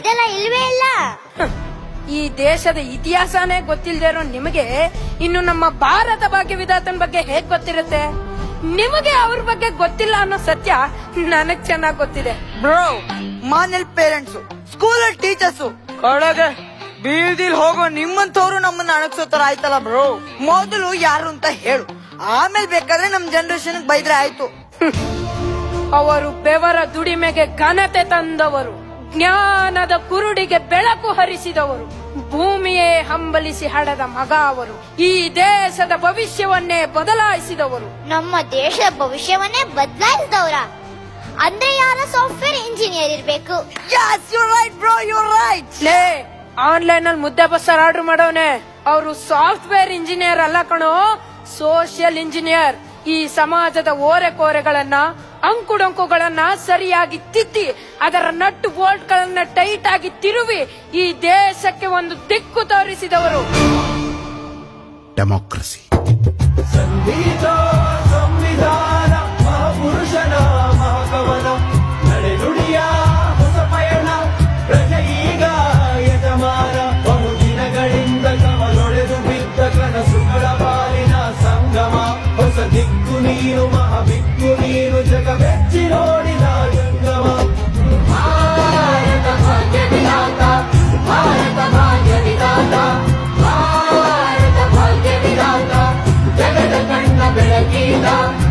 ಇದೆಲ್ಲ ಇಲ್ವೇ ಇಲ್ಲ? ಈ ದೇಶದ ಇತಿಹಾಸನೇ ಗೊತ್ತಿಲ್ಲದೆ ಇರೋ ನಿಮಗೆ ಇನ್ನು ನಮ್ಮ ಭಾರತ ಭಾಗ್ಯ ವಿಧಾತನ ಬಗ್ಗೆ ಹೇಗ್ ಗೊತ್ತಿರುತ್ತೆ? ನಿಮಗೆ ಅವ್ರ ಬಗ್ಗೆ ಗೊತ್ತಿಲ್ಲ ಅನ್ನೋ ಸತ್ಯ ನನಗ್ ಚೆನ್ನಾಗ್ ಗೊತ್ತಿದೆ. ಬ್ರೋ ಮನೇಲಿ ಪೇರೆಂಟ್ಸ್ ಸ್ಕೂಲಲ್ಲಿ ಟೀಚರ್ಸ್. ಕೊಡಗ ಬೀದಿಲ್ ಹೋಗೋ ನಿಮ್ಮಂತವ್ರು ನಮ್ಮನ್ನ ಅಣಗ್ಸೋ ತರ ಆಯ್ತಲ್ಲ ಬ್ರೋ? ಮೊದಲು ಯಾರು ಅಂತ ಹೇಳು. ಆಮೇಲೆ ಬೇಕಾದ್ರೆ ನಮ್ ಜನರೇಷನ್ ಬೈದ್ರೆ ಆಯ್ತು. ಅವರು ಬೆವರ ದುಡಿಮೆಗೆ ಘನತೆ ತಂದವರು. ಜ್ಞಾನದ ಕುರುಡಿಗೆ ಬೆಳಕು ಹರಿಸಿದವರು ಭೂಮಿಯೇ ಹಂಬಲಿಸಿ ಹಡದ ಮಗ ಅವರು ಈ ದೇಶದ ಭವಿಷ್ಯವನ್ನೇ ಬದಲಾಯಿಸಿದವರು. ನಮ್ಮ ದೇಶದ ಭವಿಷ್ಯವನ್ನೇ ಬದಲಾಯಿಸಿದವರ? ಅಂದ್ರೆ ಯಾರ ಸಾಫ್ಟ್ವೇರ್ ಇಂಜಿನಿಯರ್ ಇರ್ಬೇಕು? Yes you right bro you right ಲೇ ಆನ್ಲೈನ್ ಅಲ್ಲಿ ಮುದ್ದೆ ಬಸ್ಸಾರ್ ಆರ್ಡರ್ ಮಾಡೋನೆ. ಅವರು ಸಾಫ್ಟ್ವೇರ್ ಇಂಜಿನಿಯರ್ ಅಲ್ಲ ಕಣೋ ಸೋಷಿಯಲ್ ಇಂಜಿನಿಯರ್ ಈ ಸಮಾಜದ ಓರೆ ಕೋರೆಗಳನ್ನ ಅಂಕುಡೊಂಕುಗಳನ್ನ ಸರಿಯಾಗಿ ತಿದ್ದಿ ಅದರ ನಟ್ಟು ಬೋಲ್ಟ್ ಗಳನ್ನ ಟೈಟ್ ಆಗಿ ತಿರುವಿ ಈ ದೇಶಕ್ಕೆ ಒಂದು ದಿಕ್ಕು ತೋರಿಸಿದವರು. ಡೆಮೋಕ್ರಸಿ. you ಸಂವಿಧಾನ ಮಹಾಪುರುಷನ ಮಹಾಕವನ ನಡೆನುಡಿಯ ಹೊಸ ಪಯಣ ಪ್ರಜೆ ಈಗ ಯಜಮಾನ ಬಹುದಿನಗಳಿಂದ ಕವಲೊಡೆದು ಬಿದ್ದ ಕನಸುಗಳ ಪಾಲಿನ ಸಂಗಮ ಹೊಸ ದಿಕ್ಕು ನೀನು Hola.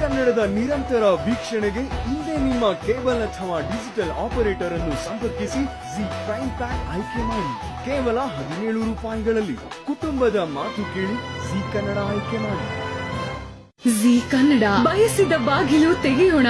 ಕನ್ನಡದ ನಿರಂತರ ವೀಕ್ಷಣೆಗೆ ಇಂದೇ ನಿಮ್ಮ ಕೇಬಲ್ ಅಥವಾ ಡಿಜಿಟಲ್ ಆಪರೇಟರ್ ಅನ್ನು ಸಂಪರ್ಕಿಸಿ ಜಿ ಪ್ರೈಮ್ ಪ್ಯಾಕ್ ಆಯ್ಕೆ ಮಾಡಿ. ಕೇವಲ ಹದಿನೇಳು ರೂಪಾಯಿಗಳಲ್ಲಿ. ಕುಟುಂಬದ ಮಾತು ಕೇಳಿ ಜಿ ಕನ್ನಡ ಆಯ್ಕೆ ಮಾಡಿ. ಜಿ ಕನ್ನಡ ಬಯಸಿದ ಬಾಗಿಲು ತೆಗೆಯೋಣ.